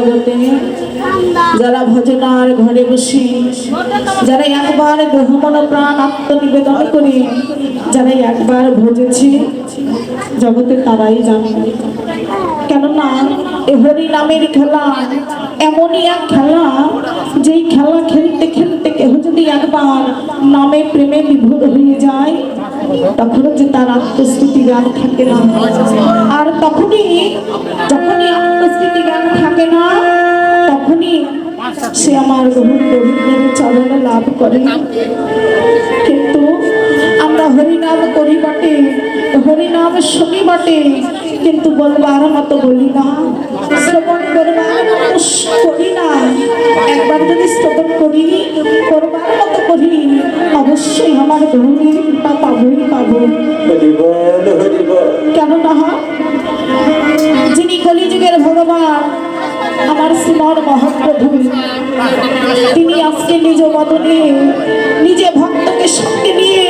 জগতে যারা ভজনার ঘরে বসে, যারা একবার দেহমন প্রাণ আত্মনিবেদন করে, যারা একবার ভজেছে, জগতে তারাই জানে। কেননা, এ হরি নামের খেলা এমনই এক খেলা, যেই খেলা খেলতে খেলতে কেহ যদি একবার নামে প্রেমে বিভোর হয়ে যায় তখন যে তার আত্মস্মৃতি জ্ঞান থাকে না। আর তখনই যখনই আত্মস্মৃতি থাকে না। তখনই সে আমার বহু গোবিন্দের চরণে লাভ করে। কিন্তু আমরা হরিনাম করি বটে, হরিনাম শুনি বটে, কিন্তু বলবার মতো বলি না। শ্রবণ করবার মতো করি না। একবার যদি শ্রবণ করি, করবার মতো করি, অবশ্যই আমার গৌরীর কৃপা পাবই পাবো তিনি আজকে নিজ বদনে নিজে ভক্তকে সঙ্গে নিয়ে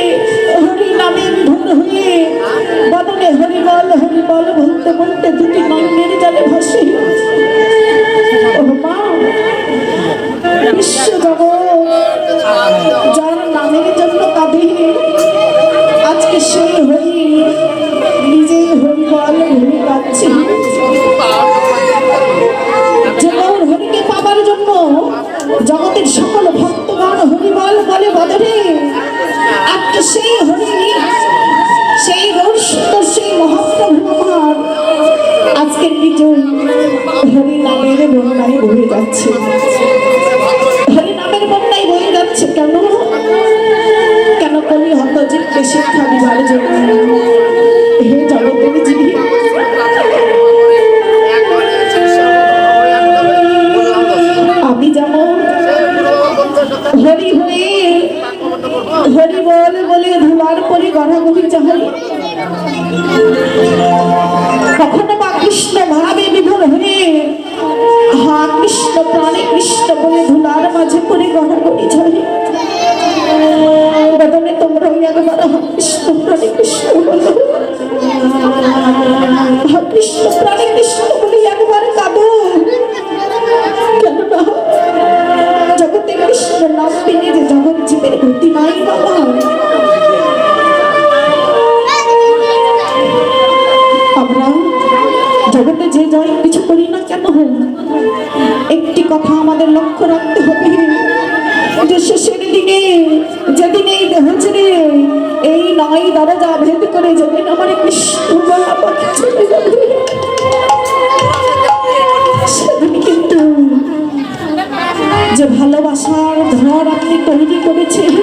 হরি নামে ধর হয়ে বদনে হরি বল হরি বল বলতে বলতে দুটি নয়নের জলে ভাসে। মা, বিশ্ব জগৎ যার নামের জন্য কাঁদে। আজকে সেই সেই হরিণী সেই গৌর সেই মহাপ্রভু আজকের আজকে নিজ হরি নামের বন্যায় বয়ে যাচ্ছে। মাঝে পরে গড়াগড়ি চাই বদনে তোমরা একবার কৃষ্ণ প্রাণে কৃষ্ণ বলো। কৃষ্ণ প্রাণে কৃষ্ণ বলে একবার কাঁদো। কেননা জগতে আমরা জগতে যে জয়, কিছু করি না কেন হোক? একটি কথা আমাদের লক্ষ্য রাখতে হবে। যে শেষের দিনে, যেদিন এই দেহ ছেড়ে এই নয় দরজা ভেদ করে যেদিন আমার সেদিন কিন্তু যে ভালোবাসার ঘর আপনি তৈরি করেছেন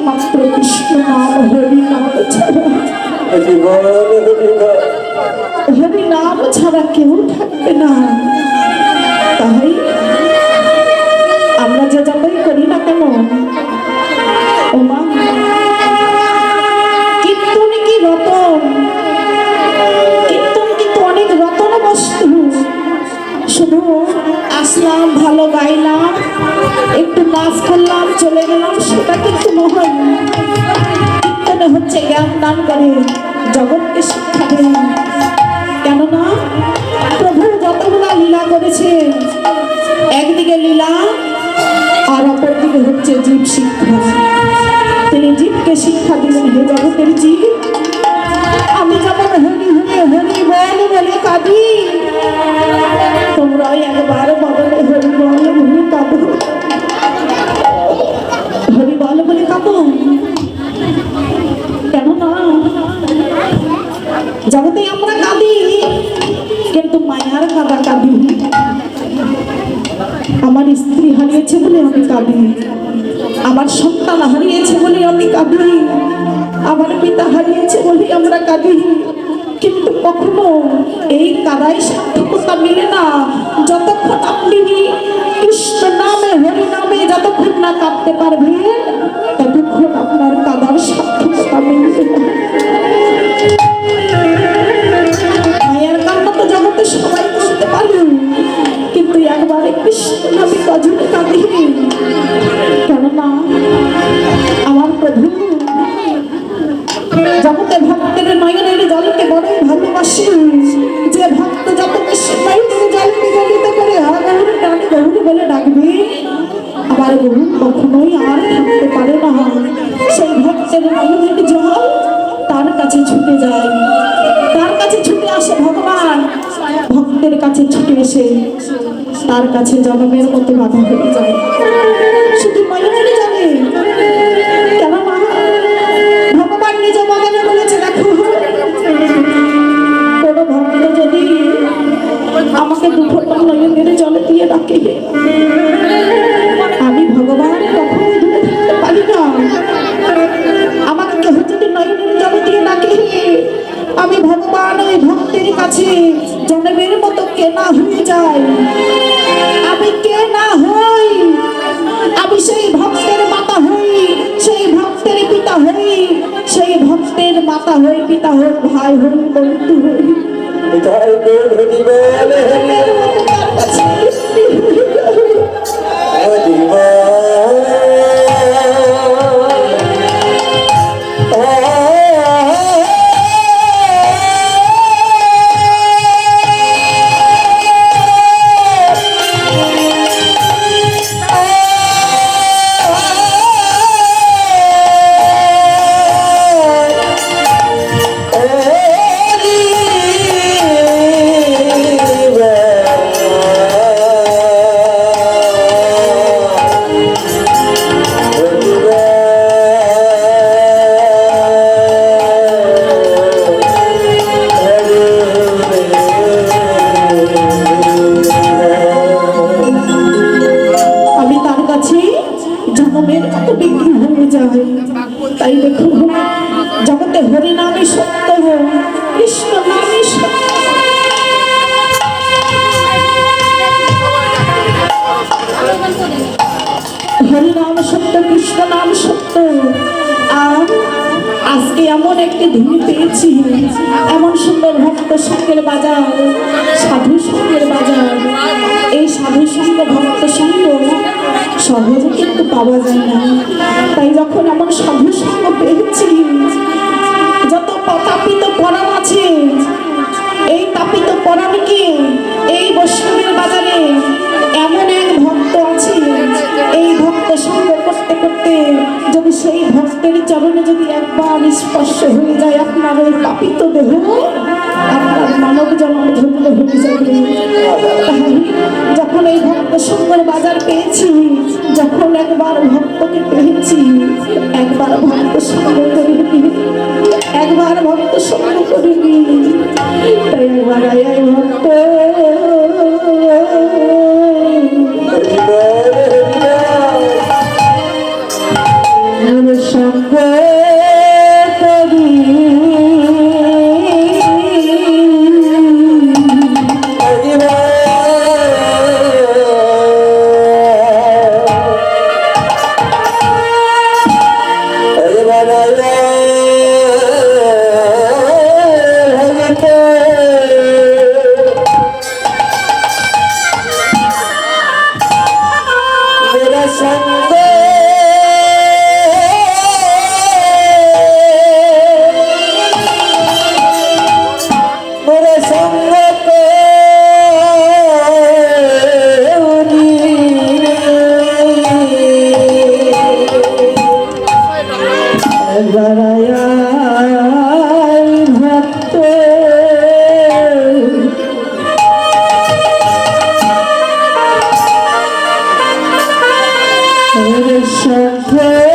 একমাত্র কৃষ্ণ নাম হরি নাম ছাড়া। হরি নাম ছাড়া কেউ থাকবে না। শিক্ষা তিনি জীবকে শিক্ষা দিলেন হে জগতের জীব আমি যেমন হরি হরি হরি বল বলে কাঁদি তোমরাও একবার বদলে হরি বল বলে কাঁদো। হরি বল বলে কাঁদো। কেননা জগতে আমরা কাঁদি, কিন্তু মায়ার কাঁদা কাঁদি। আমার স্ত্রী হারিয়েছে বলে আমি কাঁদি। আমার সন্তান হারিয়েছে বলে আমি কাঁদি। আমার পিতা হারিয়েছে বলে আমরা কাঁদি। কিন্তু কখনো এই কাদাই সার্থকতা মিলে না। যতক্ষণ আপনি কৃষ্ণ নামে, হরি নামে যতক্ষণ না কাঁদতে পারবেন, ততক্ষণ আপনার কাদার সার্থকতা মিলবে না। মায়ের কান্না তো জগতে সবাই করতে পারবেন কিন্তু একবারে কৃষ্ণ নামে কজনে জগতে ভক্তের নয়নের জলকে বড়ই ভালোবাসি। যে ভক্ত যত বেশি নয়নের জলকে গলিত করে হাগৌর টানে গৌর বলে ডাকবে। আবার বহু কখনোই আর থাকতে পারে না। সেই ভক্তের নয়নের জল তার কাছে ছুটে যায়। তার কাছে ছুটে আসে ভগবান। ভক্তের কাছে ছুটে এসে তার কাছে জনমের মতো বাধা হয়ে যায়। শুধু নয়নের আমাকে দুফোটা নয়নের জলে দিয়ে ডাকে আমি ভগবান কখনো দূরে না। আমাকে কেহ যদি জলে দিয়ে ডাকে, আমি ভগবান ওই ভক্তের কাছে জনমের মতো কেনা হয়ে যায় আমি কে না হই, আমি সেই ভক্তের মাতা হই, সেই ভক্তের পিতা হই, সেই ভক্তের মাতা হই পিতা হই ভাই হই বন্ধু হই। তার কাছে হরি জনমের মতো বিক্রি হয়ে যায়। তাই দেখুন জগতে হরি নামে সত্য কৃষ্ণ নামে সত্য হরি নাম সত্য, কৃষ্ণ নাম সত্য। আর আজকে এমন একটি ধুনি পেয়েছি, এমন সুন্দর ভক্ত সঙ্গের বাজার, সাধু সঙ্গের বাজার। এই সাধু সঙ্গ ভক্ত সঙ্গ সহজে কিন্তু পাওয়া যায় না। তাই যখন এমন সাধু সঙ্গ পেয়েছি, যত তাপিত পরাণ আছে, এই তাপিত পরাণকে এই বৈষ্ণবের বাজারে এমন এক ভক্ত আছে? এই ভক্ত সঙ্গ করতে করতে যদি সেই ভক্তের চরণে যদি একবার স্পর্শ হয়ে যায়, আপনার ওই তাপিত দেহ, আপনার মানব জন্ম ধন্য হয়ে যাবে। এই ভক্ত সুন্দর বাজার পেয়েছি। যখন একবার ভক্তকে পেয়েছি একবার ভক্ত সঙ্গ Sự.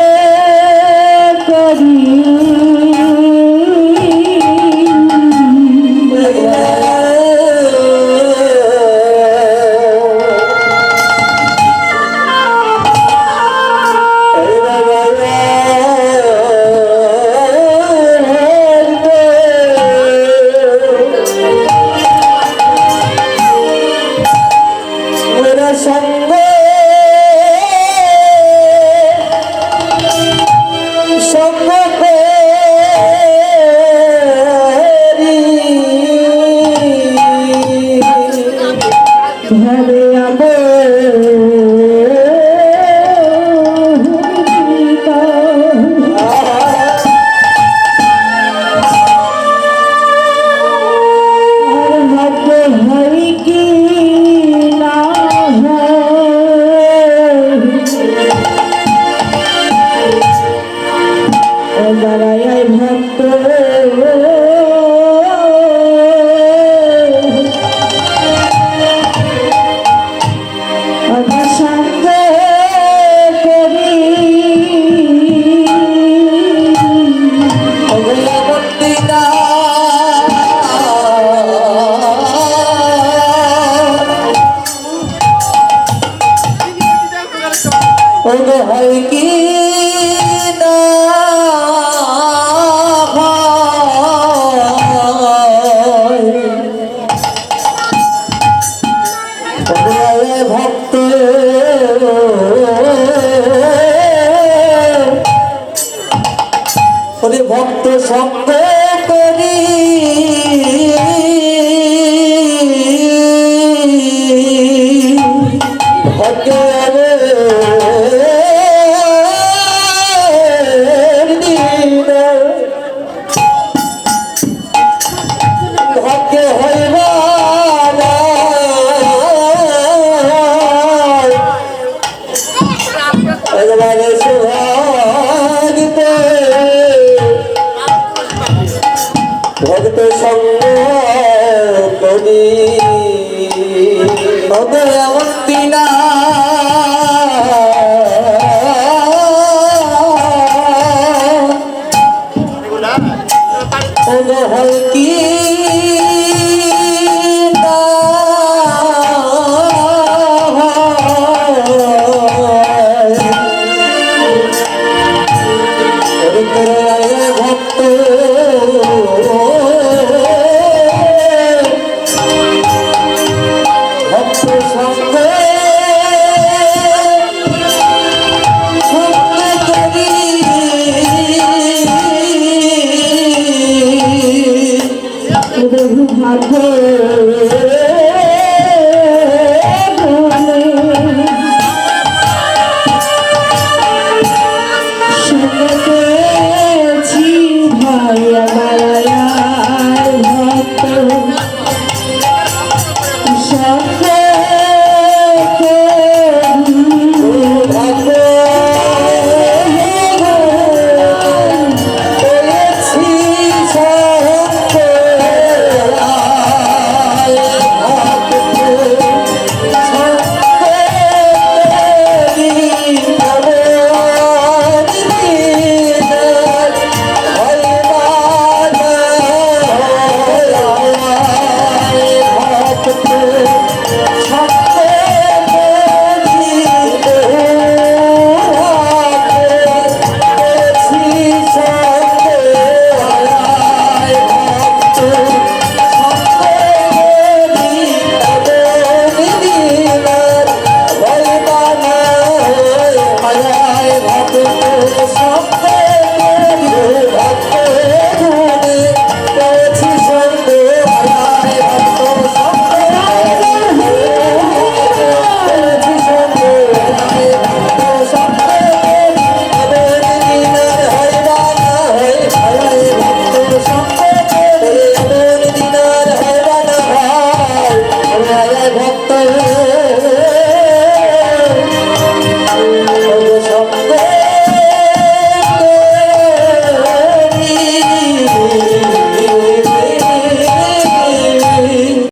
সঙ্গ করি। ভগের দিন। ভাগ্য